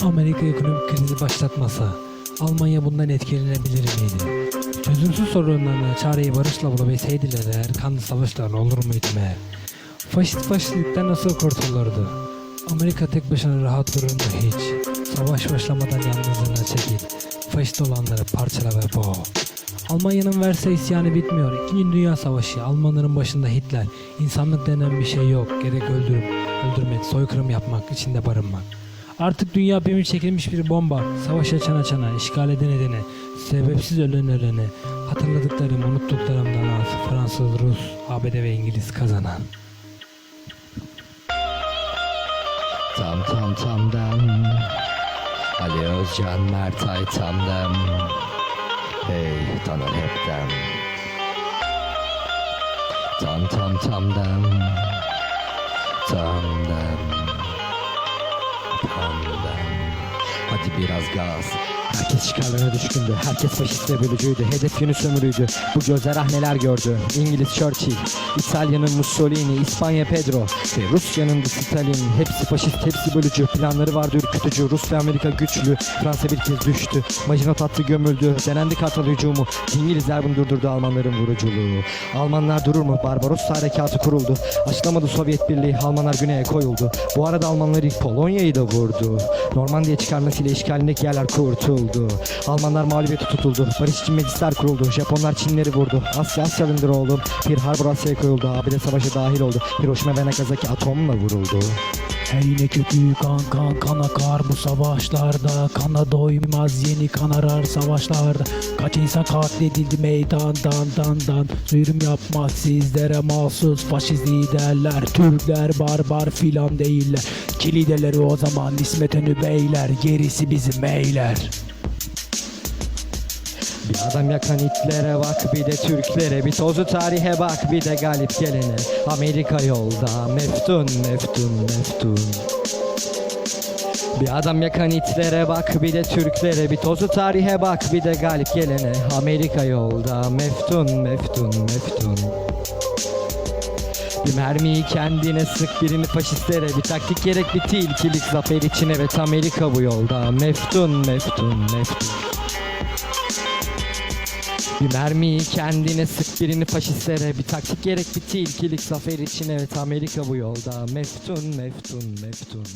Amerika ekonomik krizi başlatmasa Almanya bundan etkilenebilir miydi? Çözümsüz sorunlarına çareyi barışla bulabilseydiler eğer kanlı savaşlar olur muydu meğer? Faşist faşistlikten nasıl kurtulurdu? Amerika tek başına rahat durur mu hiç? Savaş başlamadan yalnızlığına çekil. Faşist olanları parçala ve boğ. Almanya'nın verse isyanı bitmiyor. İkinci Dünya Savaşı, Almanların başında Hitler. İnsanlık denen bir şey yok. Gerek öldürüp, öldürmek, soykırım yapmak, içinde barınmak. Artık dünya bir çekilmiş bir bomba. Savaş açan açana, işgal eden edene, sebepsiz ölen ölene, hatırladıklarım, unuttuklarımdan az. Fransız, Rus, ABD ve İngiliz kazanan. Tam tam tamdan Ali Özcan Mertay tamdan Hey tanır hepten Tam tam tamdan Tamdan Tamdan Hadi biraz gaz Herkes çıkarlarına düşkündü. Herkes faşist bölücüydü. Hedef yönü sömürüydü Bu gözler ah neler gördü? İngiliz Churchill İtalya'nın Mussolini İspanya Pedro Ve Rusya'nın Stalin. Hepsi faşist hepsi bölücü. Planları vardı ürkütücü. Rus ve Amerika güçlü. Fransa bir kez düştü. Maginot hattı gömüldü. Denendi Kartal hücumu. İngilizler bunu durdurdu Almanların vuruculuğu. Almanlar durur mu? Barbaros harekatı kuruldu. Açlamadı Sovyet Birliği. Almanlar güneye koyuldu. Bu arada Almanlar ilk Polonya'yı da vurdu. Normandiya çıkarmasıyla işgalindeki yerler kurtuldu Almanlar mağlubiyeti tutuldu. Barış için meclisler kuruldu. Japonlar Çinleri vurdu. Asya Asya'nındır oğlum Bir Harbor Asya'ya koyuldu. ABD savaşa dahil oldu. Hiroşima ve Nagasaki atomla vuruldu. Hey ne kötü kan kan kan akar bu savaşlarda. Kana doymaz yeni kan arar savaşlarda Kaç insan katledildi meydandan dan dan. Zulüm yapmak sizlere mahsus faşist liderler. Türkler barbar filan değiller. Ki o zaman İsmet Önü beyler. Gerisi bizim beyler adam yakan itlere bak bir de Türklere. Bir tozu tarihe bak bir de galip gelene. Amerika yolda meftun meftun meftun. Bir adam yakan itlere bak bir de Türklere. Bir tozu tarihe bak bir de galip gelene. Amerika yolda meftun meftun meftun. Bir mermiyi kendine sık birini faşistlere. Bir taktik gerek bir tilkilik zafer için evet Amerika bu yolda Meftun meftun meftun bir mermiyi kendine sık birini faşistlere. Bir taktik gerek bir tilkilik. Zafer için evet Amerika bu yolda. Meftun meftun meftun